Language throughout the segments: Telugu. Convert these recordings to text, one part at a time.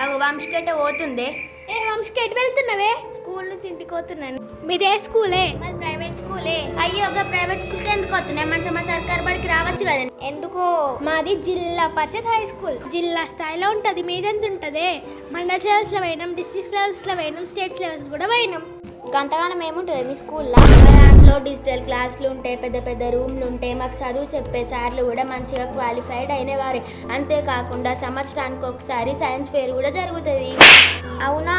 అగో వంశకెట్ట పోతుందే. ఏ వంశకి ఎటు వెళ్తున్నావే? స్కూల్ నుంచి ఇంటికి పోతున్నాను. మీదే స్కూలే? మాది ప్రైవేట్ స్కూలే. అయ్యో ఒక ప్రైవేట్ స్కూల్కి ఎందుకు వస్తున్నాయి మంచిగా మా సర్కార్ బడికి రావచ్చు కదా. ఎందుకో? మాది జిల్లా పరిషత్ హై స్కూల్. జిల్లా స్థాయిలో ఉంటుంది. మీదెంత ఉంటుంది? మండల లెవెల్స్లో పోయినాం డిస్ట్రిక్ట్ లెవెల్స్లో పోయినాం స్టేట్స్ లెవెల్స్ కూడా పోయినాం. గంతగానం ఏముంటుంది మీ స్కూల్లో? దాంట్లో డిజిటల్ క్లాసులు ఉంటాయి పెద్ద పెద్ద రూమ్లు ఉంటాయి. మాకు చదువు చెప్పే సార్లు కూడా మంచిగా క్వాలిఫైడ్ అయినవారే. అంతేకాకుండా సంవత్సరానికి ఒకసారి సైన్స్ ఫేర్ కూడా జరుగుతుంది. అవునా?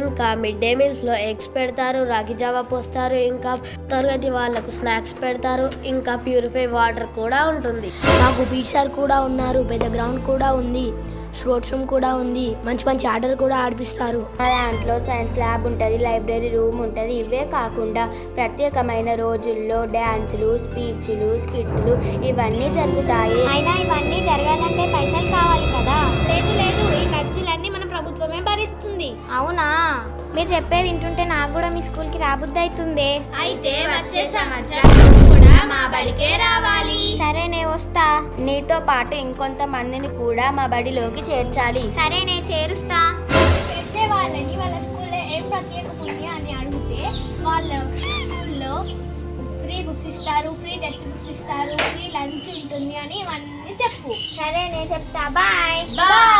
ఇంకా మిడ్ డే మీల్స్లో ఎగ్స్ పెడతారు రాగి జావా పోస్తారు ఇంకా తరగతి వాళ్ళకు స్నాక్స్ పెడతారు ఇంకా ప్యూరిఫై వాటర్ కూడా ఉంటుంది. మాకు టీచర్ కూడా ఉన్నారు పెద్ద గ్రౌండ్ కూడా ఉంది స్పోర్ట్స్ రూమ్ కూడా ఉంది మంచి మంచి ఆటలు కూడా ఆడిపిస్తారు. మా దాంట్లో సైన్స్ ల్యాబ్ ఉంటుంది లైబ్రరీ రూమ్ ఉంటుంది ఇవే కాకుండా ప్రత్యేకమైన రోజుల్లో డ్యాన్సులు స్పీచ్లు స్కిట్లు ఇవన్నీ జరుగుతాయి. అయినా ఇవన్నీ జరగాలంటే అవునా? మీరు చెప్పేది వింటుంటే నాకు కూడా మీ స్కూల్కి రాబుద్ది అవుతుంది అయితే వచ్చే సంవత్సరం కూడా మా బడికే రావాలి. సరే నే వస్తా. నీతో పాటు ఇంకొంత మందిని కూడా మా బడిలోకి చేర్చాలి. సరే నే చేరుస్తా. వాళ్ళని వాళ్ళ స్కూల్లో ఏం ప్రత్యేకత ఉంది అని అడిగితే వాళ్ళ స్కూల్లో ఫ్రీ బుక్స్ ఇస్తారు ఫ్రీ టెక్స్ట్ బుక్స్ ఇస్తారు ఫ్రీ లంచ్ ఉంటుంది అని ఇవన్నీ చెప్పు. సరే నే చెప్తా. బాయ్. బాయ్.